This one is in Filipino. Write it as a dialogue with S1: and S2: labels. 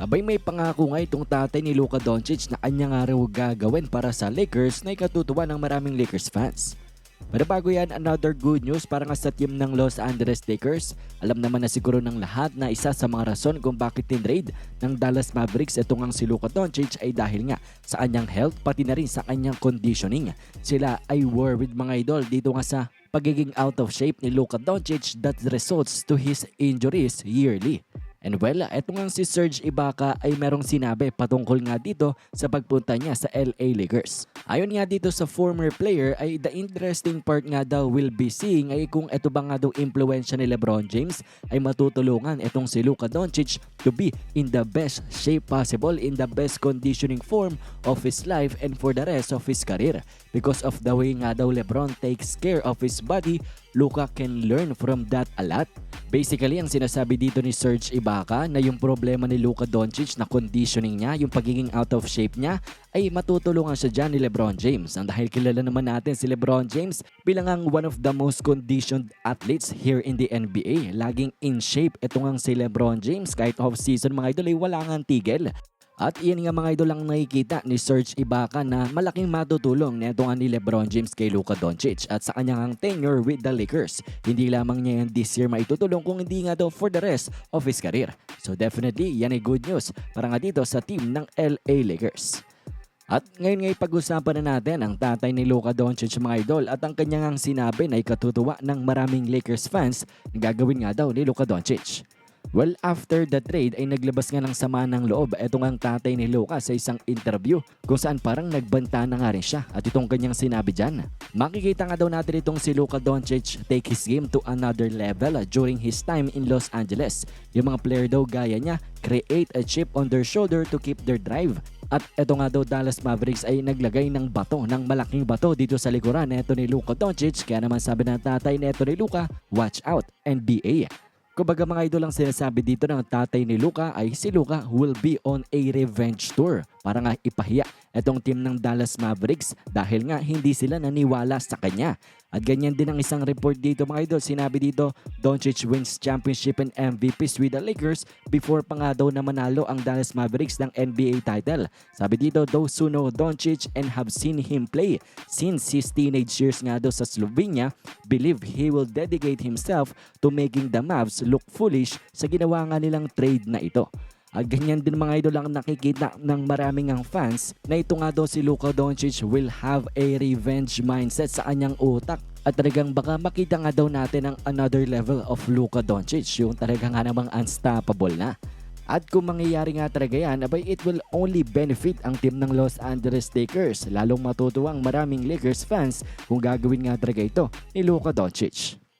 S1: Abay may pangako nga itong tatay ni Luka Doncic na kanya nga raw gagawin para sa Lakers na ikatutuwa ng maraming Lakers fans. Pero bago yan, another good news para nga sa team ng Los Angeles Lakers. Alam naman na siguro ng lahat na isa sa mga rason kung bakit tinrade ng Dallas Mavericks ito ngang si Luka Doncic ay dahil nga sa kanyang health pati na rin sa kanyang conditioning. Sila ay worried mga idol dito nga sa pagiging out of shape ni Luka Doncic that results to his injuries yearly. And well, eto nga si Serge Ibaka ay merong sinabi patungkol nga dito sa pagpunta niya sa LA Lakers. Ayon nga dito sa former player ay the interesting part nga daw will be seeing ay kung eto ba nga daw impluensya ni Lebron James ay matutulungan etong si Luka Doncic to be in the best shape possible, in the best conditioning form of his life and for the rest of his career. Because of the way nga daw Lebron takes care of his body, Luka can learn from that a lot. Basically, ang sinasabi dito ni Serge Ibaka na yung problema ni Luka Doncic na conditioning niya, yung pagiging out of shape niya, ay matutulungan siya dyan ni Lebron James. Ang dahil kilala naman natin si Lebron James bilang ang one of the most conditioned athletes here in the NBA. Laging in shape itong ang si Lebron James kahit off-season mga idol ay wala nga tigil. At iyan nga mga idol ang nakikita ni Serge Ibaka na malaking matutulong nito nga ni Lebron James kay Luka Doncic at sa kanyang tenure with the Lakers. Hindi lamang niya yan this year maitutulong kung hindi nga daw for the rest of his career. So definitely yan ay good news para nga dito sa team ng LA Lakers. At ngayon ngay pag-usapan na natin ang tatay ni Luka Doncic mga idol at ang kanyang sinabi na ikatutuwa ng maraming Lakers fans na gagawin nga daw ni Luka Doncic. Well, after the trade ay naglabas nga ng sama ng loob etong ang tatay ni Luka sa isang interview kung saan parang nagbanta na nga rin siya at itong kanyang sinabi dyan. Makikita nga daw natin itong si Luka Doncic take his game to another level during his time in Los Angeles. Yung mga player daw gaya niya create a chip on their shoulder to keep their drive. At eto nga daw Dallas Mavericks ay naglagay ng bato, ng malaking bato dito sa likuran neto ni Luka Doncic. Kaya naman sabi ng tatay neto ni Luka, watch out NBA. Kumbaga mga idol ang sinasabi dito ng tatay ni Luka ay si Luka will be on a revenge tour para nga ipahiya itong team ng Dallas Mavericks dahil nga hindi sila naniwala sa kanya. At ganyan din ang isang report dito mga idol. Sinabi dito, Doncic wins championship and MVPs with the Lakers before pa nga daw na manalo ang Dallas Mavericks ng NBA title. Sabi dito, those who know Doncic and have seen him play since his teenage years nga daw sa Slovenia believe he will dedicate himself to making the Mavs look foolish sa ginawa nga nilang trade na ito. At ganyan din mga idol ang nakikita ng maraming ang fans na ito nga daw si Luka Doncic will have a revenge mindset sa kanyang utak. At talagang baka makita nga daw natin ang another level of Luka Doncic, yung talagang nga namang unstoppable na. At kung mangyayari nga talaga yan, abay it will only benefit ang team ng Los Angeles Lakers. Lalong matutuwa ang maraming Lakers fans kung gagawin nga talaga ito ni Luka Doncic.